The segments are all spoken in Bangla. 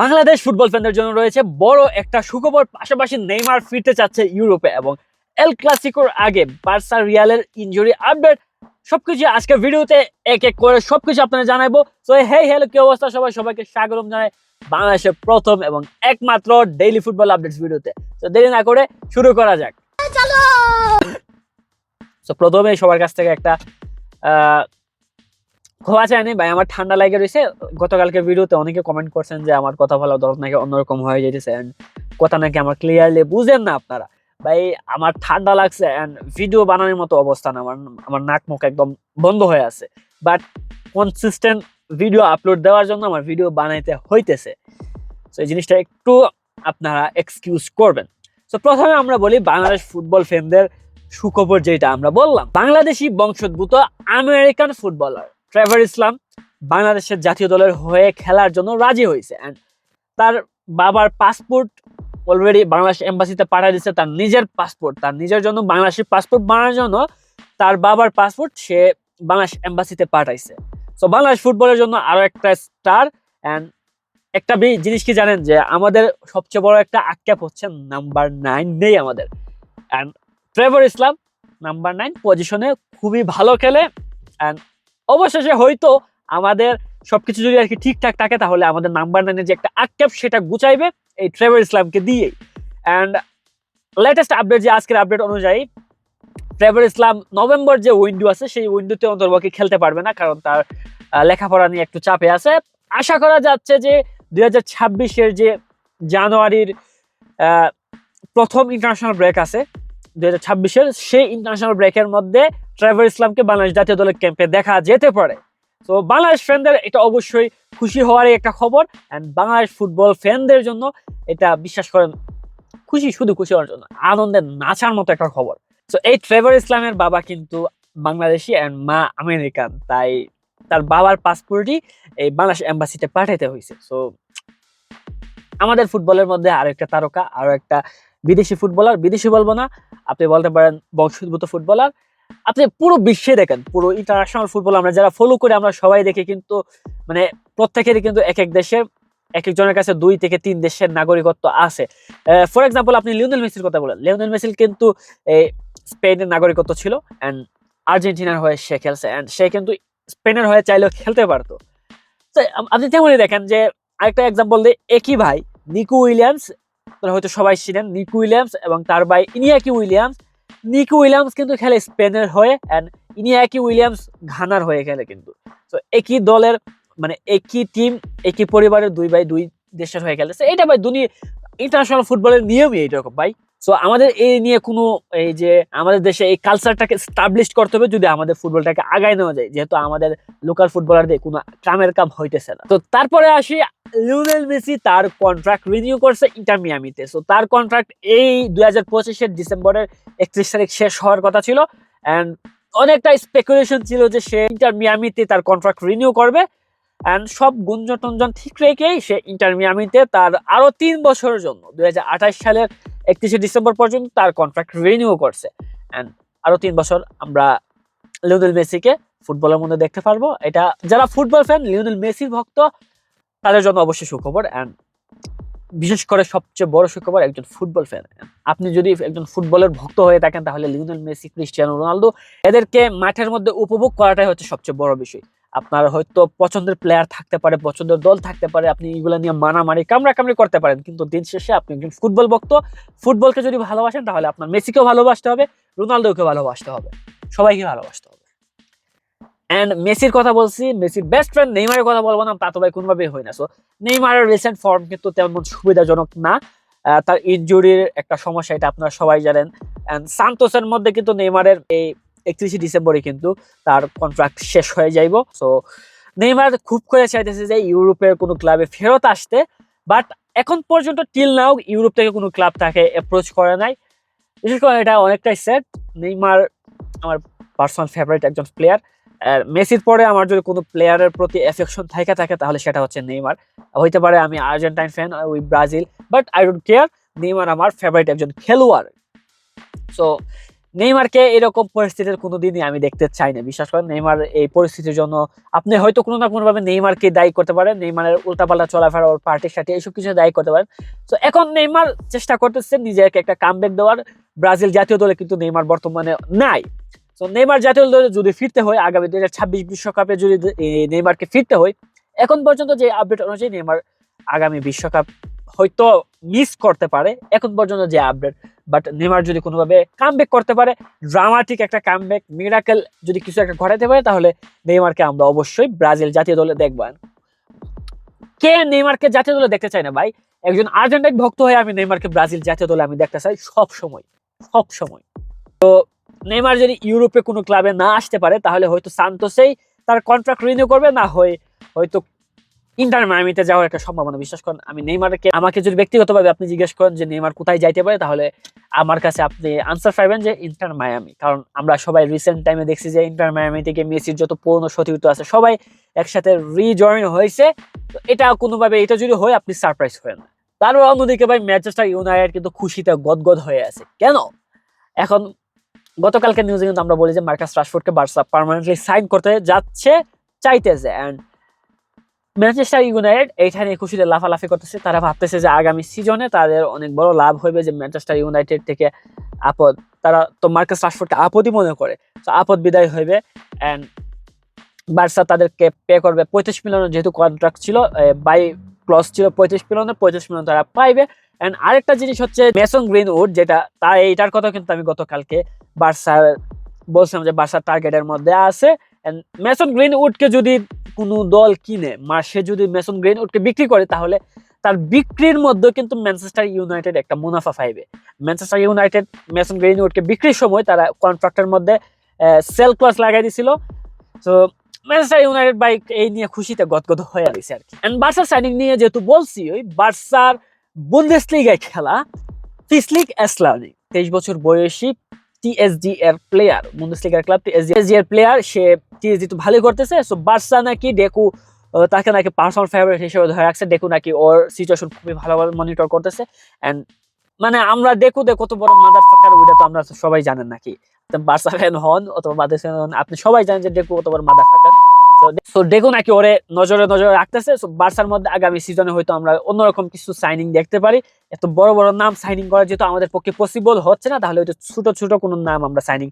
বাংলাদেশ ফুটবল ফ্যানদের জন্য রয়েছে বড় একটা সুখবর। পাশাপাশি নেইমার ফিরতে চাচ্ছে ইউরোপে এবং এল ক্লাসিকোর আগে বার্সা রিয়ালের ইঞ্জুরি আপডেট সবকিছু আজকে ভিডিওতে এক এক করে সবকিছু আপনারা জানাব। তো হেই হ্যালো কি অবস্থা সবাই? সবাইকে স্বাগতম জানাই বাংলাদেশের প্রথম এবং একমাত্র ডেইলি ফুটবল আপডেটস ভিডিওতে। তো দেরি না করে শুরু করা যাক। তো প্রথমে সবার কাছ থেকে একটা খোয়া চায়নি ভাই, আমার ঠান্ডা লাগে রয়েছে। গতকালকে ভিডিওতে অনেকে কমেন্ট করছেন যে আমার কথা বলা দরদ নাকি অন্যরকম হয়ে যেতেছে and কথা নাকি আমার ক্লিয়ারলি বুঝেন না আপনারা। ভাই, আমার ঠান্ডা লাগছে অ্যান্ড ভিডিও বানানোর মতো অবস্থা না, আমার আমার নাক মুখ একদম বন্ধ হয়ে আছে। বাট কনসিস্টেন্ট ভিডিও আপলোড দেওয়ার জন্য আমার ভিডিও বানাইতে হইতেছে। তো এই জিনিসটা একটু আপনারা এক্সকিউজ করবেন। তো প্রথমে আমরা বলি বাংলাদেশ ফুটবল ফ্যানদের সুখবর যেটা আমরা বললাম। বাংলাদেশি বংশোদ্ভূত আমেরিকান ফুটবলার ট্রেভার ইসলাম বাংলাদেশের জাতীয় দলের হয়ে খেলার জন্য রাজি হয়েছে। অ্যান্ড তার বাবার পাসপোর্ট অলরেডি বাংলাদেশ এম্বাসিতে পাঠিয়ে দিচ্ছে তার নিজের পাসপোর্ট তার নিজের জন্য বাংলাদেশের পাসপোর্ট বানানোর জন্য তার বাবার পাসপোর্ট সে বাংলাদেশ এম্বাসিতে পাঠাইছে। তো বাংলাদেশ ফুটবলের জন্য আরও একটা স্টার অ্যান্ড একটা জিনিস কি জানেন যে আমাদের সবচেয়ে বড় একটা আক্ষেপ হচ্ছে নাম্বার নাইন নেই আমাদের। And Trevor Islam number nine পজিশনে খুবই ভালো খেলে। অ্যান্ড অবশেষে হয়তো আমাদের সবকিছু যদি আর কি ঠিকঠাক থাকে, তাহলে আমাদের নাম্বার নাইনের যে একটা আক্ষেপ সেটা গুচাইবে এই ট্রেভর ইসলামকে দিয়েই। অ্যান্ড লেটেস্ট আপডেট যে আজকের আপডেট অনুযায়ী ট্রেভর ইসলাম নভেম্বর যে উইন্ডো আছে, সেই উইন্ডোতে অন্তর্ভুক্ত খেলতে পারবে না, কারণ তার লেখাপড়া নিয়ে একটু চাপে আছে। আশা করা যাচ্ছে যে দুই হাজার যে জানুয়ারির প্রথম ইন্টারন্যাশনাল ব্রেক আছে দুই হাজার সেই ইন্টারন্যাশনাল ব্রেকের মধ্যে ট্রেভর ইসলামকে বাংলাদেশ জাতীয় দলের ক্যাম্পে দেখা যেতে পারে। তো বাংলাদেশ ফ্যানদের এটা অবশ্যই খুশি হওয়ারই একটা খবর অ্যান্ড বাংলাদেশ ফুটবল ফ্যানদের জন্য এটা বিশ্বাস করেন, খুশি শুধু খুশি হওয়ার জন্য আনন্দের নাচার মতো একটা খবর। তো এই ট্রেভর ইসলামের বাবা কিন্তু বাংলাদেশি অ্যান্ড মা আমেরিকান, তাই তার বাবার পাসপোর্টই এই বাংলাদেশ এম্বাসিতে পাঠাইতে হয়েছে। সো আমাদের ফুটবলের মধ্যে আরও একটা তারকা, আরও একটা বিদেশি ফুটবলার বিদেশি বলব না আপনি বলতে পারেন বংশোদ্ভূত ফুটবলার। আপনি পুরো বিশ্বে দেখেন, পুরো ইন্টারন্যাশনাল ফুটবল আমরা যারা ফলো করি, আমরা সবাই দেখি কিন্তু মানে প্রত্যেকেরই কিন্তু এক এক দেশের এক একজনের কাছে দুই থেকে তিন দেশের নাগরিকত্ব আছে। ফর এক্সাম্পল আপনি লিওনেল মেসির কথা বলেন। লিওনেল মেসির কিন্তু স্পেনের নাগরিকত্ব ছিল অ্যান্ড আর্জেন্টিনার হয়ে সে খেলছে অ্যান্ড সে কিন্তু স্পেনের হয়ে চাইলেও খেলতে পারতো। আপনি তেমনই দেখেন যে আরেকটা এক্সাম্পল দিই একই ভাই, নিকু উইলিয়ামস আপনারা হয়তো সবাই ছিলেন নিকু উইলিয়ামস এবং তার ভাই ইনিয়াকি উইলিয়ামস। নিকু উইলিয়ামস কিন্তু খেলে স্পেনের হয়ে অ্যান্ড ইনিয়াকি উইলিয়ামস ঘানার হয়ে খেলে কিন্তু। তো একই দলের মানে একই টিম একই পরিবারের দুই ভাই দুই দেশের হয়ে খেলে এটা ভাই দুনিয়া ইন্টারন্যাশনাল ফুটবলের নিয়মই এইরকম ভাই। সো আমাদের এই নিয়ে কোনো, এই যে আমাদের দেশে এই কালচারটাকে স্টাবলিশ করতে হবে যদি আমাদের ফুটবলটাকে আগায় নেওয়া যায়, যেহেতু আমাদের লোকাল ফুটবলারদের কোনো কামের কাম হইতেছে না। তো তারপরে আসি লিওনেল মেসি তার কন্ট্রাক্ট রিনিউ করছে ইন্টার মিয়ামিতে সো তার কন্ট্রাক্ট এই দুই হাজার পঁচিশের ডিসেম্বরের একত্রিশ তারিখ শেষ হওয়ার কথা ছিল। অ্যান্ড অনেকটা স্পেকুলেশন ছিল যে সে ইন্টার মিয়ামিতে তার কন্ট্রাক্ট রিনিউ করবে। অ্যান্ড সব গুঞ্জন টঞ্জন ঠিক রেখেই সে ইন্টার মিয়ামিতে তার আরও তিন বছরের জন্য, দুই হাজার আঠাশ সালের একত্রিশে ডিসেম্বর পর্যন্ত তার কন্ট্রাক্ট রিনিউ করছে। অ্যান্ড আরও তিন বছর আমরা লিওনেল মেসিকে ফুটবলের মধ্যে দেখতে পারব। এটা যারা ফুটবল ফ্যান লিওনেল মেসির ভক্ত, তাদের জন্য অবশ্যই সুখবর। অ্যান্ড বিশেষ করে সবচেয়ে বড় সুখবর, একজন ফুটবল ফ্যান আপনি যদি একজন ফুটবলের ভক্ত হয়ে থাকেন, তাহলে লিওনেল মেসি ক্রিস্টিয়ানো রোনালদো, এদেরকে মাঠের মধ্যে উপভোগ করাটাই হচ্ছে সবচেয়ে বড় বিষয়। আপনার হয়তো পছন্দের প্লেয়ার থাকতে পারে, পছন্দের দল থাকতে পারে, আপনি এগুলো নিয়ে মারামারি কামড়া কামড়ি করতে পারেন। কিন্তু দিন শেষে আপনি একজন ফুটবল ভক্ত। ফুটবলকে যদি ভালোবাসেন, তাহলে আপনার মেসিকেও ভালোবাসতে হবে রোনালদোকে ভালোবাসতে হবে। সবাইকে ভালোবাসতে হবে। অ্যান্ড মেসির কথা বলছি, মেসির বেস্ট ফ্রেন্ড নেইমারের কথা বলব না, তা তো ভাই কোনোভাবেই হয় না। সো নেইমারের রিসেন্ট ফর্ম কিন্তু তেমন সুবিধাজনক না। তার ইনজুরির একটা সমস্যা, এটা আপনারা সবাই জানেন। অ্যান্ড সান্তোসের মধ্যে কিন্তু নেইমারের এই একত্রিশে ডিসেম্বরে কিন্তু তার কন্ট্রাক্ট শেষ হয়ে যাইব। সো নেইমার খুব করে চাইতেছে যে ইউরোপের কোনো ক্লাবে ফেরত আসতে বাট এখন পর্যন্ত টিল নাও ইউরোপ থেকে কোনো ক্লাব তাকে অ্যাপ্রোচ করে নাই। বিশেষ করে এটা অনেকটাই সেট নেইমার আমার পার্সোনাল ফেভারিট একজন প্লেয়ার আর মেসির পরে আমার যদি কোনো প্লেয়ারের প্রতি এফেকশন থাকে থাকে, তাহলে সেটা হচ্ছে নেইমার। হইতে পারে আমি আর্জেন্টাইন ফ্যান ওই Brazil but I don't care Neymar আমার ফেভারিট একজন খেলোয়াড়। সো নেইমারকে এরকম পরিস্থিতির কোনোদিনই আমি দেখতে চাই না। বিশ্বাস করেন, নেইমার এই পরিস্থিতির জন্য আপনি হয়তো কোনো না কোনো ভাবে নেইমারকে দায়ী করতে পারেন, নেইমারের উল্টাপাল্টা চলাফেরা, ওর পার্টি সাথে এইসব কিছু দায়ী করতে পারেন। তো এখন নেইমার চেষ্টা করতেছে নিজেকে একটা কামব্যাক দেওয়ার। ব্রাজিল জাতীয় দলে কিন্তু নেইমার বর্তমানে নাই। তো নেইমার জাতীয় দলে যদি ফিরতে হয়, আগামী দুই হাজার ছাব্বিশ বিশ্বকাপে যদি নেইমারকে ফিরতে হয়, এখন পর্যন্ত যে আপডেট অনুযায়ী নেইমার আগামী বিশ্বকাপ হয়তো মিস করতে পারে এখন পর্যন্ত যে আপডেট বাট নেইমার যদি কোনোভাবে কামব্যাক করতে পারে ড্রামাটিক একটা কামব্যাক মিরাকেল যদি কিছু একটা ঘটাতে পারে, তাহলে নেইমারকে আমরা অবশ্যই ব্রাজিল জাতীয় দলে দেখব। কে নেইমারকে জাতীয় দলে দেখতে চাই না ভাই? একজন আর্জেন্টাইন ভক্ত হয়ে আমি নেইমারকে ব্রাজিল জাতীয় দলে আমি দেখতে চাই সব সময় সব সময় তো নেইমার যদি ইউরোপে কোনো ক্লাবে না আসতে পারে, তাহলে হয়তো সান্তোসেই তার কন্ট্রাক্ট রিনিউ করবে, না হয় হয়তো ইন্টার মায়ামিতে যাওয়ার একটা সম্ভাবনা, বিশ্বাস করেন? আমি নেইমারকে আমাকে যদি ব্যক্তিগতভাবে আপনি জিজ্ঞেস করেন যে নেইমার কোথায় যাইতে পারে, তাহলে আমার কাছে আপনি আনসার পাইবেন যে ইন্টার মায়ামি কারণ আমরা সবাই রিসেন্ট টাইমে দেখছি যে ইন্টার মায়ামি থেকে মেসির যত পুরনো সতীর্থ আছে, সবাই একসাথে রিজয়েন হয়েছে। তো এটা কোনোভাবে, এটা যদি হয়, আপনি সারপ্রাইজ হবেন। না তারপর অন্যদিকে ভাই ম্যাচেস্টার ইউনাইটেড কিন্তু খুশিতে গদগদ হয়ে আছে। কেন? এখন গতকালকে নিউজে কিন্তু আমরা বলি যে মার্কাস রাশফোর্ডকে বার্সা পার্মানেন্টলি সাইন করতে যাচ্ছে, চাইতেছে। অ্যান্ড ম্যানচেস্টার ইউনাইটেড এইখানে খুশিতে লাফালাফি করতেছে। তারা ভাবতেছে যে আগামী সিজনে তাদের অনেক বড় লাভ হইবে যে ম্যানচেস্টার ইউনাইটেড থেকে আপদ, তারা তো মার্কাস রাশফোর্ডকে আপদই মনে করে। তো আপদ বিদায় হইবে অ্যান্ড বার্সা তাদেরকে পে করবে পঁয়ত্রিশ মিলিয়নের যেহেতু কন্ট্রাক্ট ছিল বাই ক্লস ছিল পঁয়ত্রিশ মিলিয়নের পঁয়ত্রিশ মিলিয়ন তারা পাইবে। অ্যান্ড আরেকটা জিনিস হচ্ছে মেসন গ্রিনউড যেটা তার এইটার কথা কিন্তু আমি গতকালকে বার্সার বলছিলাম যে বার্সার টার্গেটের মধ্যে আছে। অ্যান্ড মেসন গ্রিনউডকে যদি কোনো দল কিনে মা সে যদি মেসন গ্রিনউডকে বিক্রি করে, তাহলে তার বিক্রির মধ্যে কিন্তু ম্যানচেস্টার ইউনাইটেড একটা মুনাফা পাইবে। ম্যানচেস্টার ইউনাইটেড মেসন গ্রিনউডকে বিক্রির সময় তারা কন্ট্রাক্টের মধ্যে সেল ক্লাস লাগাই দিছিল। তো ম্যানচেস্টার ইউনাইটেড বাইক এই নিয়ে খুশিতে গদগদ হয়ে গেছে আর কি। এন্ড বার্সার সাইনিং নিয়ে যেহেতু বলছি, ওই বার্সার বুন্দেসলিগায় খেলা ফিসলিক এসলানি তেইশ বছর বয়সী টিএসজি এর প্লেয়ার বুন্দেসলিগার ক্লাব টিএসজি এর প্লেয়ার সে টিএসজি তো ভালোই করতেছে সো বার্সা নাকি ডেকু তাকে নাকি পার্সোনাল ফেভারিট হিসেবে ধরে রাখছে ডেকু নাকি ওর সিচুয়েশন খুবই ভালোভাবে মনিটর করতেছে অ্যান্ড মানে আমরা দেখু দে কত বড় মাদার ফাকার ওইটা তো আমরা সবাই জানেন নাকি। বার্সা ফ্যান হন অথবা মাদার ফ্যান হন, আপনি সবাই জানেন যে ডেকু কত বড় মাদার ফাকার সো ডেকু নাকি ওরে নজরে নজরে রাখতেছে। বার্সার মধ্যে আগামী সিজনে হয়তো আমরা অন্যরকম কিছু সাইনিং দেখতে পারি। এত বড় বড় নাম সাইনিং করা যেহেতু আমাদের পক্ষে পসিবল হচ্ছে না, তাহলে হয়তো ছোট ছোট কোনো নাম আমরা সাইনিং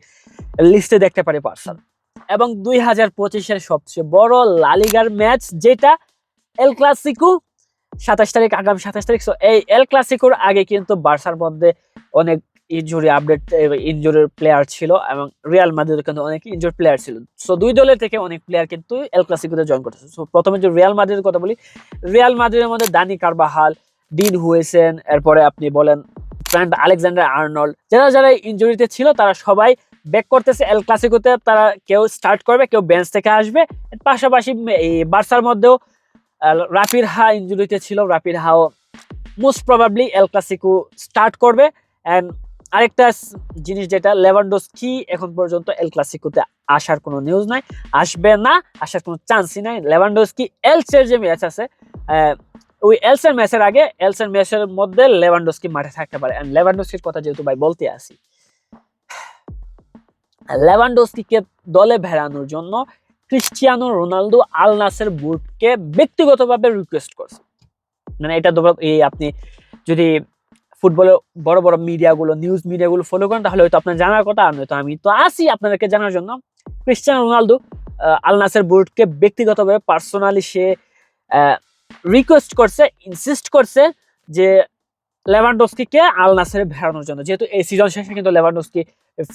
লিস্টে দেখতে পারি বার্সার। এবং দুই হাজার পঁচিশের সবচেয়ে বড় লালিগার ম্যাচ যেটা এল ক্লাসিকো সাতাশ তারিখ, আগামী সাতাশ তারিখ। এই এল ক্লাসিকোর আগে কিন্তু বার্সার মধ্যে অনেক ইনজুরি আপডেট ইনজুরির প্লেয়ার ছিল এবং রিয়াল মাদ্রিদের কিন্তু অনেক ইনজুর প্লেয়ার ছিল। সো দুই দলের থেকে অনেক প্লেয়ার কিন্তু এল ক্লাসিকোতে জয়েন করতেছে। সো প্রথমে যে রিয়াল মাদ্রিদের কথা বলি রিয়াল মাদ্রিদের মধ্যে দানি কারবাহাল ডিন হুয়েসেন এরপরে আপনি বলেন ট্রেন্ট আলেকজান্ডার আর্নল্ড যারা যারা ইনজুরিতে ছিল, তারা সবাই ব্যাক করতেছে এল ক্লাসিকোতে তারা কেউ স্টার্ট করবে, কেউ বেঞ্চ থেকে আসবে। পাশাপাশি এই বার্সার মধ্যেও রাপির হা ইনজুরিতে ছিল। রাপির হাও most probably El Clasico start করবে। অ্যান্ড আরেকটা জিনিস যেটা লেভানডোস্কি এখন পর্যন্ত এল ক্লাসিকোতে আসার কোনো নিউজ নাই। আসবে না, আসার কোনো চান্সই নাই। লেভানডোস্কি এলসের যে ম্যাচ আছে ওই এলসের ম্যাচের আগে এলসের ম্যাচের মধ্যে লেভানডোস্কি মাঠে থাকতে পারে। অ্যান্ড লেভানডোস্কির কথা যেহেতু ভাই বলতে আসি লেভানডোস্কিকে দলে ভেড়ানোর জন্য ক্রিস্টিয়ানো রোনালদো আল নাসের বুটকে ব্যক্তিগতভাবে রিকোয়েস্ট করছে। মানে এটা এই আপনি যদি ফুটবলের বড় বড় মিডিয়াগুলো নিউজ মিডিয়াগুলো ফলো করেন, তাহলে হয়তো আপনার জানার কথা আর নয়তো আমি তো আসি আপনাদেরকে জানার জন্য। ক্রিস্টিয়ানো রোনালদো আল নাসের বুটকে ব্যক্তিগতভাবে পার্সোনালি সে রিকোয়েস্ট করছে ইনসিস্ট করছে যে লেভানডোস্কিকে আল নাসেরে ভেড়ানোর জন্য। যেহেতু এই সিজন শেষে কিন্তু লেভানডোস্কি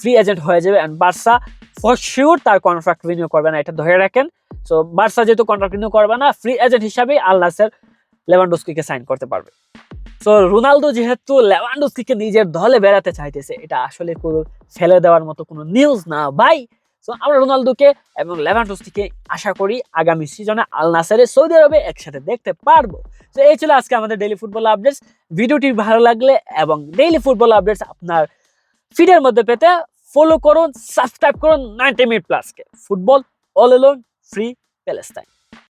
ফ্রি এজেন্ট হয়ে যাবে অ্যান্ড বার্সা ফর শিওর তার কন্ট্রাক্ট রিনিউ করবে না, এটা ধরে রাখেন। সো বার্সা যেহেতু কন্ট্রাক্ট রিনিউ করবে না ফ্রি এজেন্ট হিসাবে আল নাসের লেভানডোস্কিকে সাইন করতে পারবে। সো রোনালদো যেহেতু লেভানডোস্কিকে নিজের দলে বেড়াতে চাইতেছে, এটা আসলে কোনো ফেলে দেওয়ার মতো কোনো নিউজ না, ভাই। সো আমরা রোনালদোকে এবং লেভানডোস্কিকে আশা করি আগামী সিজনে আল নাসারে সৌদি আরবে একসাথে দেখতে পারব। তো এই ছিল আজকে আমাদের ডেইলি ফুটবল আপডেটস ভিডিওটি ভালো লাগলে এবং ডেইলি ফুটবল আপডেটস আপনার ফিডের মধ্যে পেতে ফলো করুন সাবস্ক্রাইব করুন ninety minute প্লাসকে football all alone free Palestine